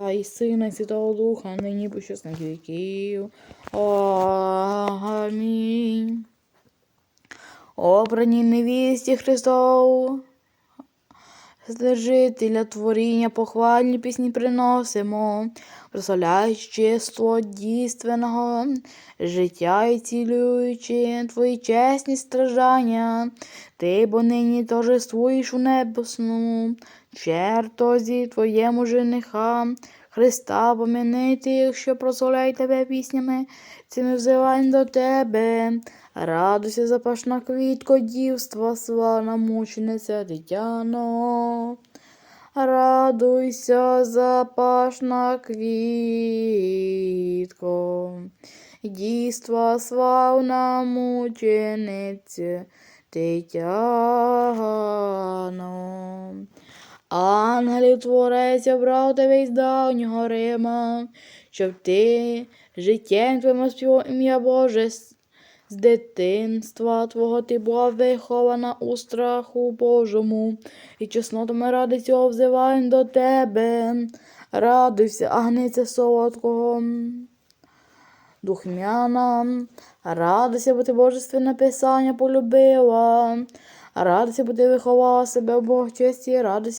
і Сина, і Святого Духа, нині по щасних віків. Амінь. Обрані невісті Христову, Служителя творіння, похвальні пісні приносимо, прославляючи чисто дійственного життя і цілюючи твої чесні страждання, ти бо нині торжествуєш у небесному, чертозі твоєму жениха, Христа помінити, що прославляють тебе піснями, цими взиваємо до тебе. Радуйся, запашна квітко, дівства, славна мучениця Тетяно. Радуйся, запашна квітко, дійства, славна мучениця Тетяно. Ангелів творець обрав тебе із давнього Рима, щоб ти життям твоїм співав ім'я Боже з дитинства твого ти була вихована у страху Божому, і чеснотами ради цього взиваємо до тебе. Радуйся, агниця солодкого. Духмяна, радуйся, бо ти божественне писання полюбила, радуйся, бо ти виховала себе в Богчесті, радуйся,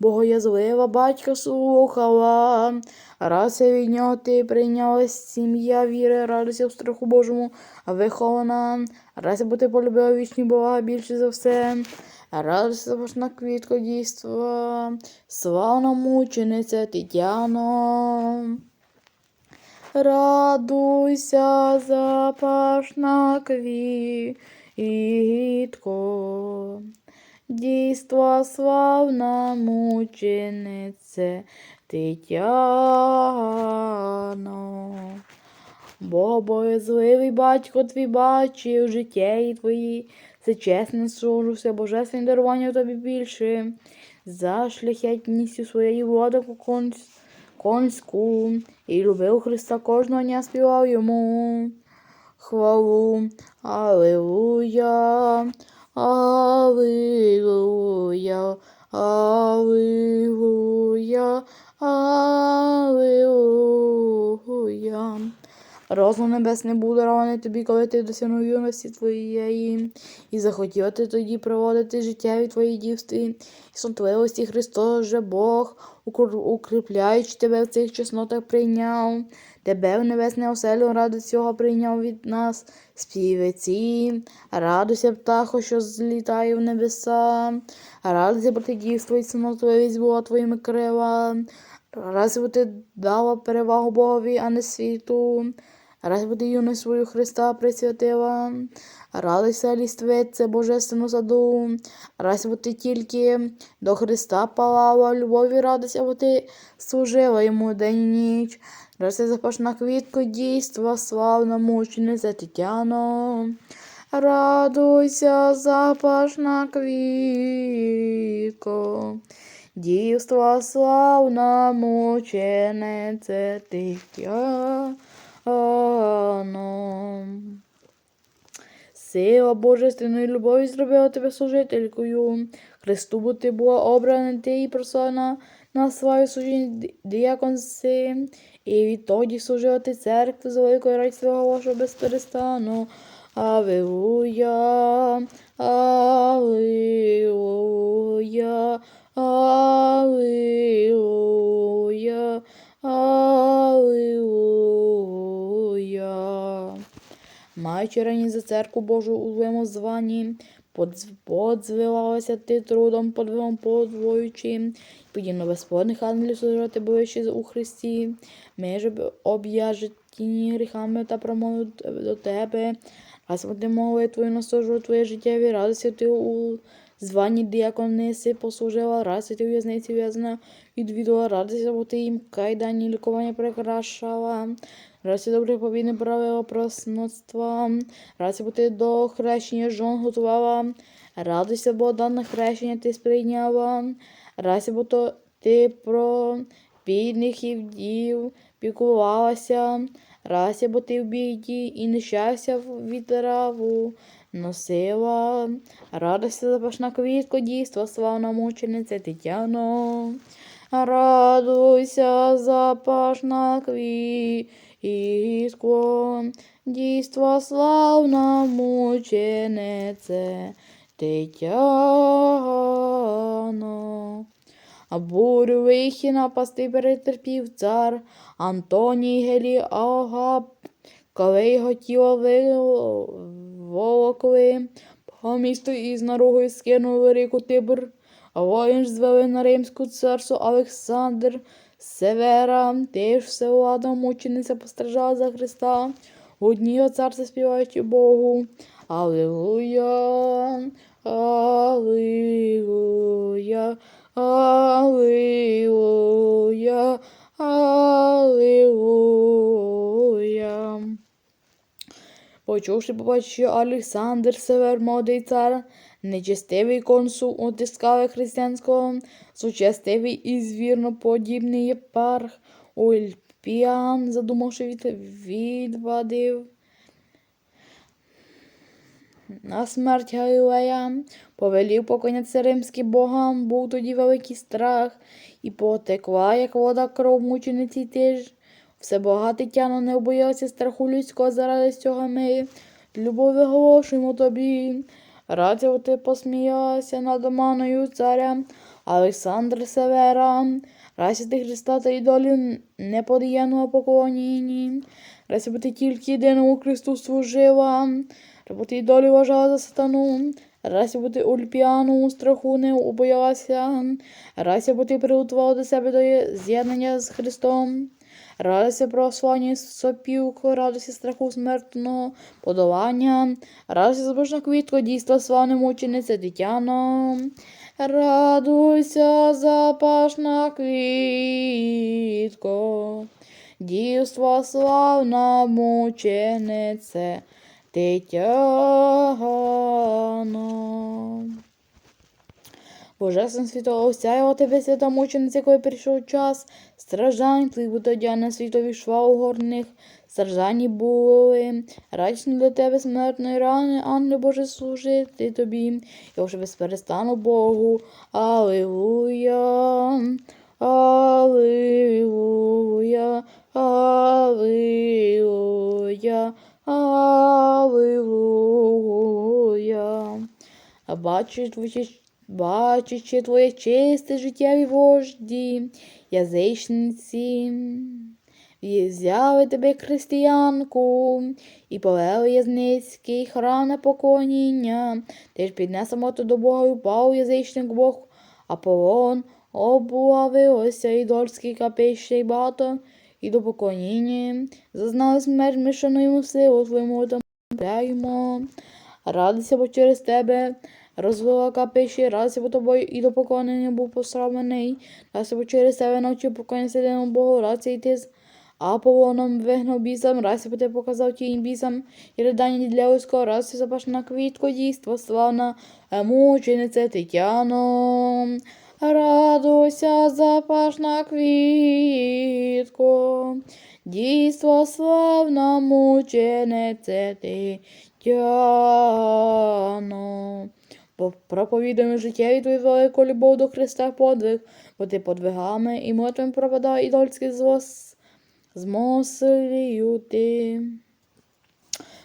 богоязлива батька слухала, радуйся від нього ти прийняла сім'я віри, радуйся в страху Божому, вихована, радуйся, бо ти полюбила вічні Бога більше за все. Радуйся, запашна квітко дійства, славна мучениця Тетяно. Радуйся, запашна квітко, дійства славна мученице Тетяно. Бо боязливий батько твій бачив життєї твої, це чесне служуся, божественне дарування тобі більше, за шляхетністю своєї води консь конську, і любив Христа кожного дня співав йому. Хвалу, Аллилуйя, Аллилуйя, Аллилуйя, Аллилуйя. Розум небесний буде дарований тобі, коли ти досягнув юності твоєї, і захотів ти тоді проводити життя від твоїй дівстві, і сонтливості Христос же Бог, укріпляючи тебе в цих чеснотах, прийняв. Тебе в небесне оселю ради цього прийняв від нас співеці. Радуйся, птахо, що злітає в небеса. Радуйся, проти дівство і самотливість була твоїми крила. Раз бо ти дала перевагу Богові, а не світу. Раз бо ти юність свою Христа присвятила. Радуйся, ліствице божественну саду. Раз ти тільки до Христа палала, любові радуйся, бо ти служила йому день і ніч. Радуйся, запашна квітко дійства, славна мучениця Тетяно. Радуйся, запашна квітко. Дівства славна мученице Тетяно. Сила божественної любові зробила тебе служителькою. Христу бо ти була обрана, ти і прославна на славі служіння діяконси. І відтоді служила ти церкві з великою радістю свого без перестану. Аллилуйя, Аллилуйя, Аллилуйя, Аллилуйя. Маючи рані за церкву Божу у злому званні, подзвивалася ти трудом, подвигом подвоюючи, подібно безплодних ангелів служити боючи у Христі. Ми ж об'яжені гріхами та промовою до тебе, раз вони могли твою наслужу, твоє життєві радості ти у званні діакониси послужила, раз ти у в'язниці в'язана, відвідувала радість, бо ти їм кайдані лікування прикрашала. Раз добре повідне правила просноцтва, раз бо ти до хрещення жон готувала, радуйся, бо дане хрещення ти сприйняла, раз бо то ти про бідних і вдів піклувалася, раз бо ти в біді і нещастя від раву носила, радуйся, запашна квітко, дійства, славна мучениця Тетяно. Радуйся, запашна квітко, дійство славна мученице Тетяно. А бурю вихі напасти перетерпів цар Антоній Геліагап, коли його тіло виволокли по місту із наругою скинули ріку Тибр, а воїн ж звели на римську царство Олександр Севера, теж всевлада мучениця постраждала за Христа. У дні о співаючи Богу. Аллилуйя, Аллилуйя, Аллилуйя, Аллилуйя. Почувши, побачив, Олександр Север, молодий цар, нечестивий консул утискали християнського, сучастивий і звірноподібний єпарх Ульпіан, задумавши від, відвадив на смерть Галилея, повелів поклонятися римським богам, був тоді великий страх, і потекла, як вода кров мучениці теж. Все бога Тетяно не боялася страху людського заради цього ми. Любові оголошуємо тобі. Радіо ти посміялася над оманою царя Олександр Севера. Ти Христа та ідолів неподіяного поклонінні. Рася би ти тільки єдиному Христу служила. Рабо ти ідолі вважала за сатану. Рася бо ти ульпіану страху не убоялася. Рася бо ти приготувала до себе до з'єднання з Христом. Радуйся православні сопілку, радуйся страху смертного подолання, радуйся збожна квітко, дійства славне мучениця Тетяно. Радуйся, запашна квітко, дівство славна мученице Тетяно. Божественне світло осяяло тебе, свята мучениця, коли прийшов час. Страждань твої бутодяна світові шва у горних. Страждані були. Радісні для тебе смертної рани, ангел Боже, служити тобі. Я вже безперестану Богу. Аллилуйя. Аллилуйя. Аллилуйя. Аллилуйя. А бачу твої Бачачи твоє чисте життєві вожді, язичниці, взяли тебе християнку і повели язницький храм на поклоніння, ти ж піднесемо то до Бога і упав язичник Бог, Аполлон облавилося ідольський капище й багато, і до поклоніння, зазнали смерть, ми силу твоєму тампляємо. Радися, бо через тебе розвила капище, радися бо тобою і до поклонення був посрамлений, радися бо через тебе навчив поклонятися єдиному Богу, радися йти з Аполлоном вигнав бісам, радися бо ти показав тінь бісам, і ридання для людського, радися запашна квітко, дійство, славна, мучениця Тетяно. Радуйся, запашна квітко, дійство славна мученице Тетяно. Проповідуємо життєві твою велику любов до Христа подвиг, бо ти подвигами і молитвами пропадав ідольський злос змослію ти.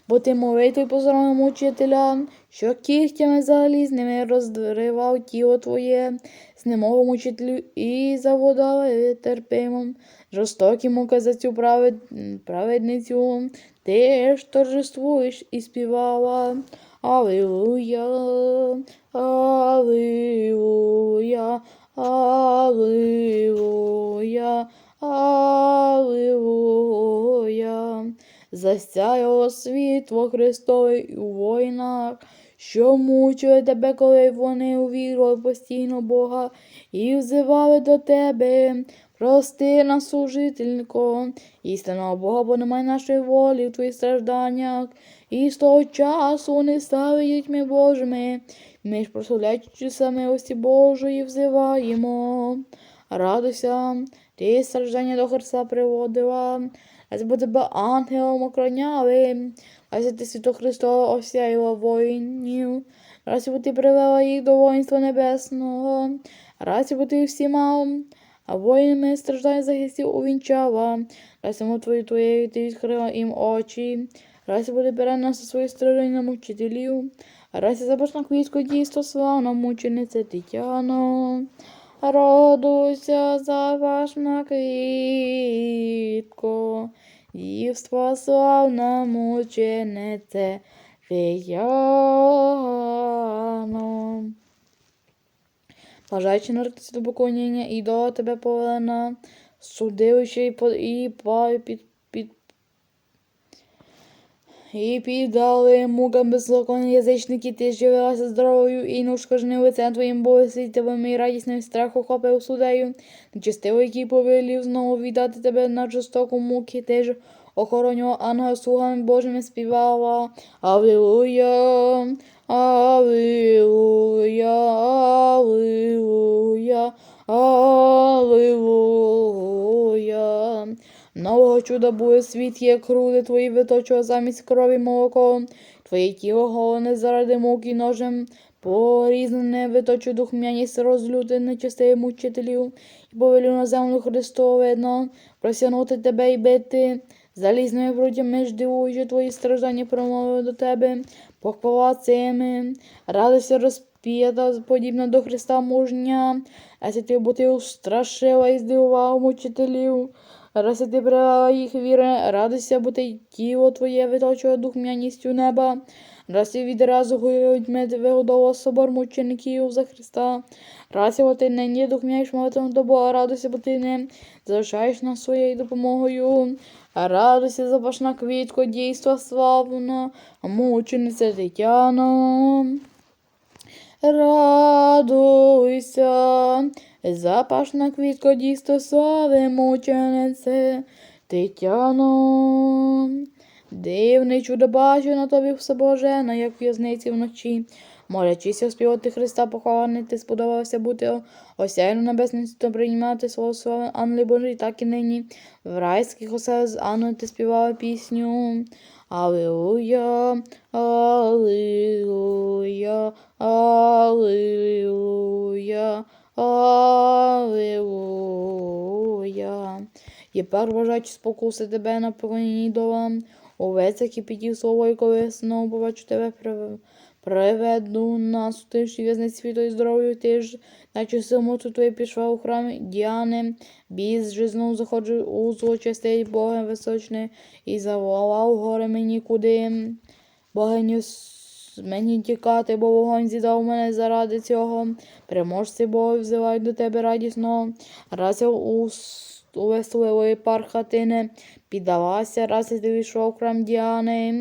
Бо ти молитвою позором мучителя, що кігтями залізними розривав тіло твоє, знемогу мучителю і заводав терпимом, жорстокі муки за цю правед... праведницю, ти ж торжествуєш і співала. Аллилуйя, Аллилуйя, Аллилуйя, Аллилуйя. Засяяло світло Христове у воїнах, що мучили тебе, коли вони увірували постійно Бога і взивали до тебе. Прости нас, служителько, істинного Бога, бо немає нашої волі в твоїх стражданнях. І з того часу вони стали дітьми Божими. Ми ж прославляючи самилості Божої, взиваємо. Радуйся, ти страждання до Христа приводила, а бо тебе ангелом охороняли, а ти свято Христова осяяла воїнів, раз бо ти привела їх до воїнства небесного, раз бо ти всіма а воїнами страждань захистів увінчала. Раз йому твою твоєю ти відкрила їм очі. Раз буде переносити свої страждання на мучителів. Раз запашна квітку дійство славна мучениця Тетяно. Радуйся, запашна квітко, дівство славна мученице Тетяно. Бажаючи народитися до поклоніння і до тебе повелена, судивши і, по, і, па- під, під, і піддали мукам беззаконні язичники, ти ж явилася здоровою і неушкоженим лицем твоїм богослівтивим і радісним страх охопив судею, нечистиво, який повелів знову віддати тебе на жорстоку муки, ти ж охоронював ангел слугами Божими співала. Аллилуйя, Аллилуйя, Аллилуйя, Аллилуйя. Нового чуда буде світ, як груди твої виточував замість крові молоко. Твоє тіло головне заради муки ножем. Порізнене виточу духмяність розлюти нечистих мучителів, і повелю на землю Христову видно, просягнути тебе і бити. Залізними прутями ж дивуючи твої страждання промовив до тебе, похвала цими, радися розп'ята, подібна до Христа мужня, а ти бути устрашила і здивував мучителів. Раз ти брала їх віри, радуйся, бо ти тіло твоє виточує духмяністю неба. Ти відразу людьми вигодовував собор мучеників за Христа. Раз його ти нині духмяєш молитвом до Бога, радуйся, бо ти не залишаєш нас своєю допомогою. Радуйся, запашна квітко, дійства славно, мучениця Тетяно. Радуйся, запашна квітко, дійство слави, мученице Тетяно. Дивний чудо бачу на тобі все Божена, як в'язниці вночі. Молячися співати Христа похований, ти сподобався бути осяйно небесним світом приймати свого славу ангели Божий, так і нині. В райських оселях з ти співала пісню. Аллилуйя, Аллилуйя, Аллилуйя, Аллилуйя. Єпер бажаючи спокуси тебе на повинні. Овець, які підів словою, коли знову побачу тебе приведу нас у тиші в'язниць світу і здоров'ю, ти ж, наче самоту твої пішла у храм Діани, біз же знову заходжу у злочастей Бога височне і заволав горе мені куди. Богиню мені тікати, бо вогонь зідав мене заради цього. Переможці Бога взивають до тебе радісно. Раз я у веселої пархатини піддалася, раз ти війшов у храм Діани.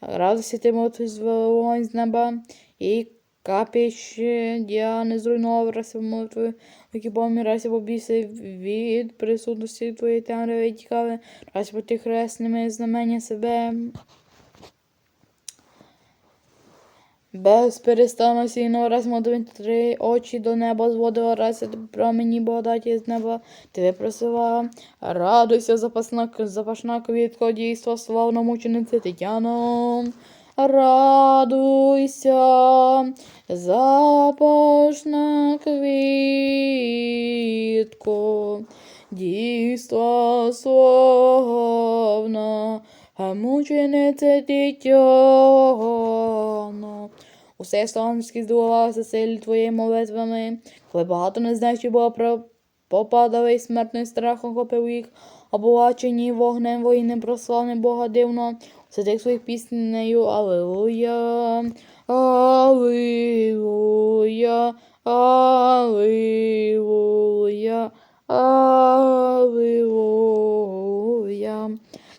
Радості ти молитві вогонь з неба, і капіч Діани зруйнував раз молитвою, які помі раз побійся від присутності твоєї темряви тікави, раз по тих хресними знамення себе. Без перестану сійно раз молитві три очі до неба зводила, раз промені благодаті з неба ти випросила. Радуйся, запасна, запашна квітко, дійство, славна мучениця Тетяно. Радуйся, запашна квітко, дійство славна, мучениця Тетяно. Усе славське здивувалося силі твоєї молитвами, коли багато незнаючи було попадали і смертним страхом хопив їх, обвачені вогнем воїни прославне Бога дивно, тих своїх піснею Аллилуйя, Аллилуйя, Аллилуйя, Аллилуйя.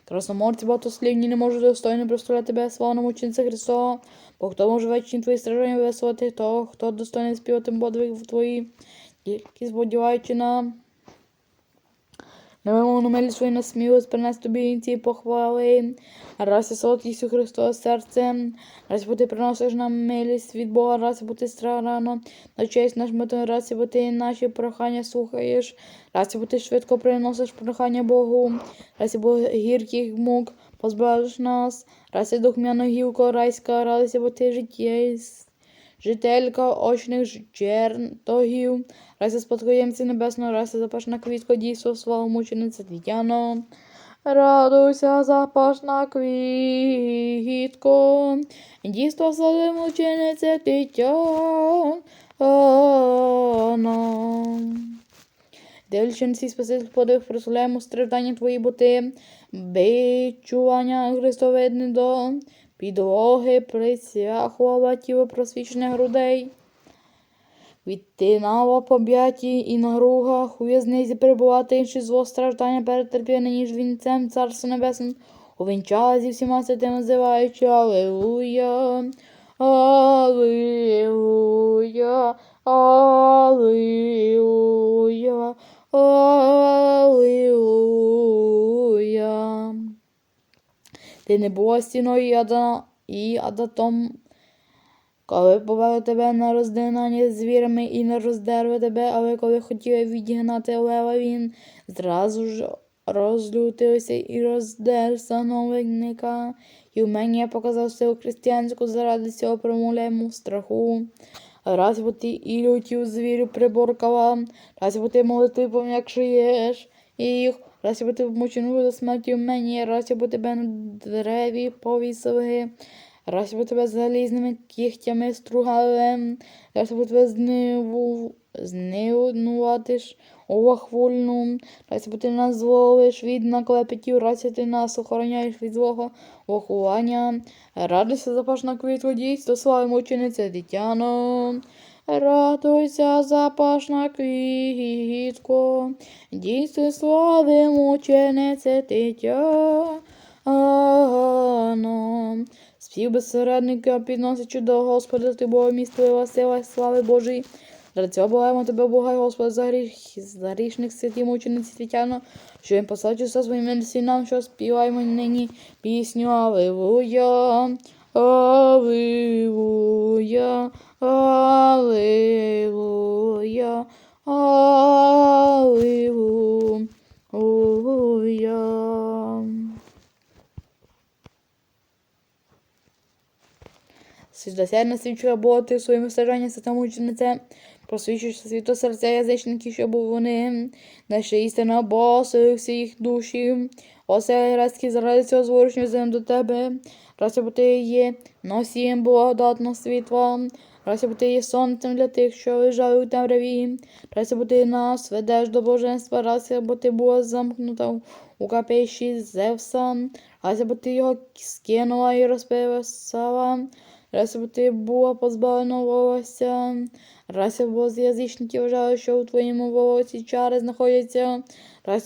Красноморці багатослівні не можуть достойно представляти тебе, славна ученця Христова, бо хто може вечні твої страждання веселити, то хто достойний співати подвиг твої, тільки сподіваючи на невимовну милість свою на смілость принес тобі ці похвали. Раз і солодкістю Христове серце, раз бо ти приносиш нам милість від Бога, раз бо ти старано на честь наш мету, раз бо ти наші прохання слухаєш, раз бо ти швидко приносиш прохання Богу, раз бо гірких мук позбавиш нас, раз і духмяно гілко райська, радися, бо ти життя жителька очних чертогів, рася спадкоємці небесного, рася запашна квітко, дійство свого мучениця Тетяно. Радуйся, запашна квітко, дійство слави мучениця Тетяно. Дивлячись спаситель подив, прославляємо страждання твої боти, бичування Христовидне до підлоги присяхова тіло просвічених грудей. Відтинава поб'яті і на гругах у в'язниці перебувати інші зло страждання перетерпіли, ніж вінцем Царства Небесним, увінчали зі всіма святими називаючи Аллилуйя, Аллилуйя, Аллилуйя, Аллилуйя. Ти не була стіною і, ада, і адатом, коли повели тебе на роздинання з звірами і не роздерли тебе, але коли хотіли відігнати лева, він зразу ж розлютився і роздер сановника. І вмення показав силу християнську заради цього промовляємо страху. Раз бо ти і лютів звірю приборкала, раз бо ти молитви пом'якшуєш їх, раз бо ти вмучену до смерті в мені, раз бо тебе на дереві повісили, раз бо тебе залізними кігтями стругали, раз бо тебе зниву, знивнуватиш увахвольну, раз бо ти нас зловиш від наклепетів, раз ти нас охороняєш від злого вахування, радуйся запашна квітко дійство, слави мучениця Тетяно. Радуйся, запашна квітко, дійство слави мучениця Тетяно. Спів безсередника підносячи до Господа, ти Бога містлива сила слави Божої. Для цього благаємо тебе, Бога, Господи, за гріх, за грішних святів мучениці Тетяно, що він послав своїм милості що співаємо нині пісню Аллилуйя, Аллилуйя, Аллилуйя, Аллилуйя. Святосердна свічує Бога ти своїм стражданням святому учениця, просвічуєш світо серця язичників, щоб вони наша істина боси всіх душі. Осе грецький заради цього зворушення землю до тебе. Раз бо ти є носієм благодатного світла, раз бо ти є сонцем для тих, що лежали у темряві, раз бо ти нас ведеш до божества, раз бо ти була замкнута у капищі Зевса, раз бо ти його скинула і розписала, бо ти була позбавлена волосся, раз бо з язичників вважали, що у твоєму волосі чари знаходяться,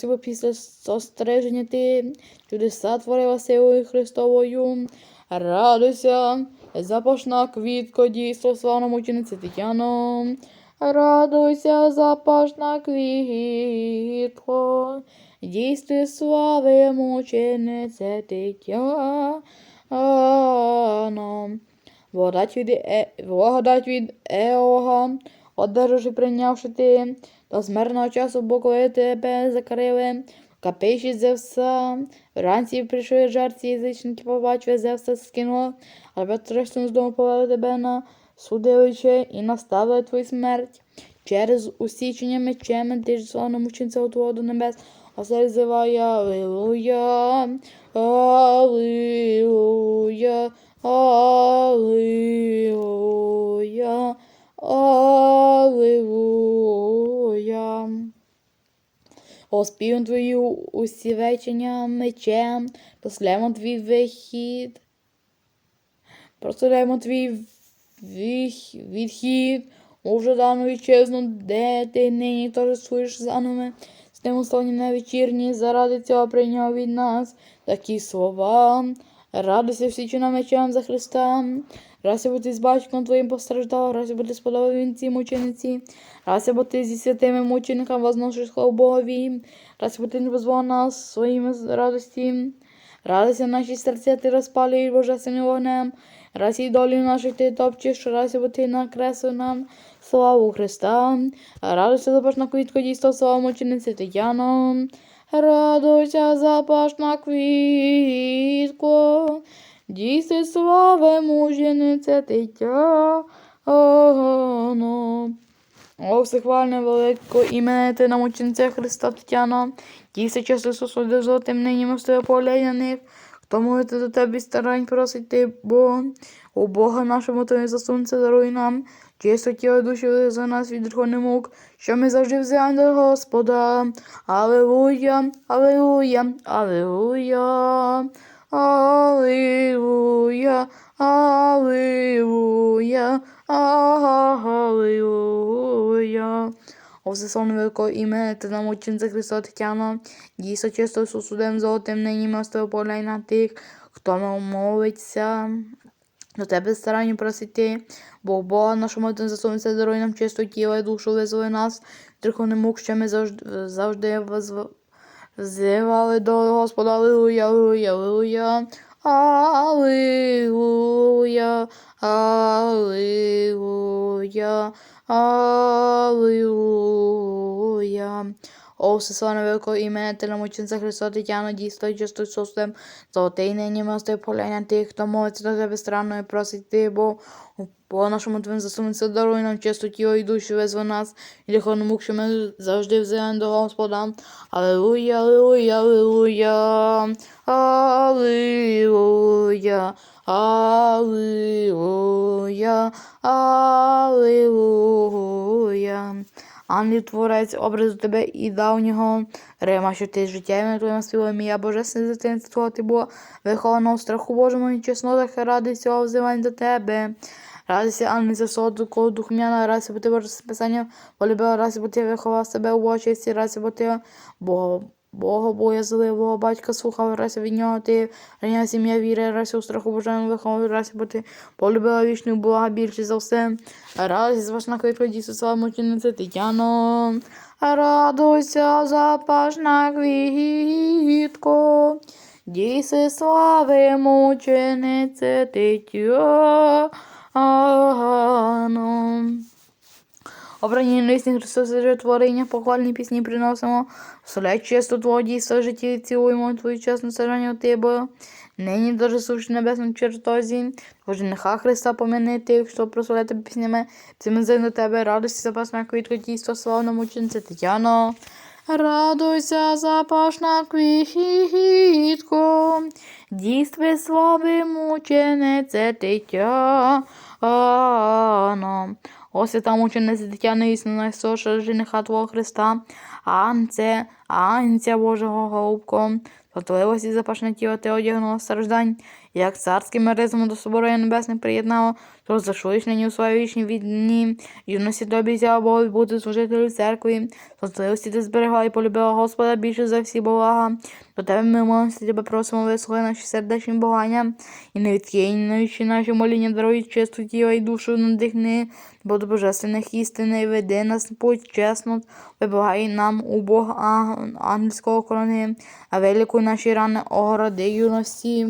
бо після состереження ти чудеса творила силою Христовою. Радуйся, запашна квітко, дійство славна мучениця Тетяно. Радуйся, запашна квітко, дійство слави мучениця Тетяно. Благодать від, е... благодать від Еога, одержиш і прийнявши ти до смертного часу, бо коли тебе закрили, капиші Зевса, вранці прийшли жерці язичники, побачили Зевса скинуло, але трештом з дому повели тебе на судилище і наставили твою смерть. Через усічення мечем ти ж славно мучинця от воду небес, а все зиває Аллилуйя, Аллилуйя, Аллилуйя, Аллилуйя. Оспівом твою усівечення мечем, прославимо твій вихід, прославимо твій відхід, у Жадану вітчизну, де ти нині торжествуєш за нами, з тим на вечірні, заради цього прийняв від нас такі слова. Радуйся всі чинам мечем за Христа. Рася бо ти з батьком твоїм постраждав, рася бо ти сподобав вінці мучениці, рася бо ти зі святими мучениками возносиш славу Богові, рася бо не позвав нас своїми радості. Радуйся наші серця, ти розпалюєш божественним вогнем, і долю нашу ти топчеш, раз бо ти накреслив нам славу Христа. Радуйся, запашна квітко, дійство слава мучениці Тетяно. Радуйся, запашна квітко, дійси слави мужениця. Ано. О, всехвальне велико імене ти на мученця Христа Тетяна, тіся часи сусуди золотим нині мостою поля них, хто молити до тебе старань просить ти, бо у Бога нашому тобі за сонце даруй нам, чисто тіло душі за нас від гріховних мук, що ми завжди взяємо до Господа. Аллилуйя, аллилуйя, аллилуйя, аллилуйя, аллилуйя, аллилуйя. О всеславне великого ім'я, ти нам ученця Христа Тетяна, дійсно чисто сусудем золотим нині мостою поля й на тих, хто молиться. До тебе старання просити, бо Бога нашому один засунеться даруй нам чисто тіло і душу визволи нас, триховний мук, що ми завжди, завжди возв- взивали до Господа. Аллилуйя, аллилуйя, аллилуйя, аллилуйя, аллилуйя, аллилуйя. О, всеславне великого ім'я, нам Христа Тетяна, дійсно, чисто Ісусом, золотий нині мости поляння тих, хто молиться до тебе странно і просить ти, бо по нашому твоїм засунеться даруй нам чисту тіло душу везви нас, і лихону мук, що ми завжди взиваємо до Господа. Аллилуйя, аллилуйя, аллилуйя, аллилуйя, аллилуйя, аллилуйя. Ангел творець образу тебе і давнього Рима, що ти життєвим твоїм співом я божественне дитинство ти було вихованого страху Божому і чеснотах ради цього взивань до тебе. Радися, ангел за соду, кого духмяна, радися, бо ти Боже списання полюбила, радися, бо ти виховав себе у очисті, радися, бо ти Бога, Бога боязливого батька слухав, радися від нього ти рання сім'я віри, радися у страху Божому виховав, радися, бо ти полюбила вічну блага більше за все. Радися, зважна квітка Ісуса, мучениця Тетяно. Радуйся, запашна квітко, дійси слави мученице Тетяно. Обрані несні Христос творення, похвальні пісні приносимо, вселяй често Твого дійства в житті і цілуємо Твою чесну саджання у Тебе. Нині дуже суші небесному чертозі, Боже, нехай Христа помяни тих, що прославляє тебе піснями, цими до тебе, радості запасна квітка дійства, славна мучениця Тетяно. Радуйся, запашна квітко, дійстві слави мученице Тетяно. О, свята мучениця Тетяна, істинна найсоша жениха Твого Христа, Анце, Анця Божого голубко, Сотливості запашне тіло ти одягнуло страждань, як царським ризмом до собору небесних приєднало, то зашуєш нині у своїй вічній відні, юності тобі взяв Бог бути служителю церкві, сотливості ти зберегла і полюбила Господа більше за всі блага. До тебе ми молимося, тебе просимо, вислухай наші сердечні богання, і не відкинуючи наші моління, даруй чисту тіло і душу надихни, бо до божественних істин і веди нас на путь чесно, вибагай нам у Бога ан- ангельського корони, а великої наші рани огороди юності.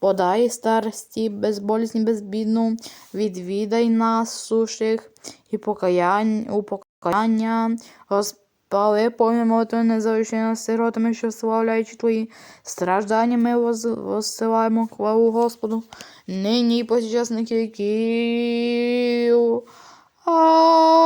Подай старості, безболісні, безбідну, відвідай нас суших і покаянь, у покаяння, розпали повні молитви незавищення сиротами, що славляючи твої страждання, ми воссилаємо хвалу Господу, нині і повсякчас віків. Амінь.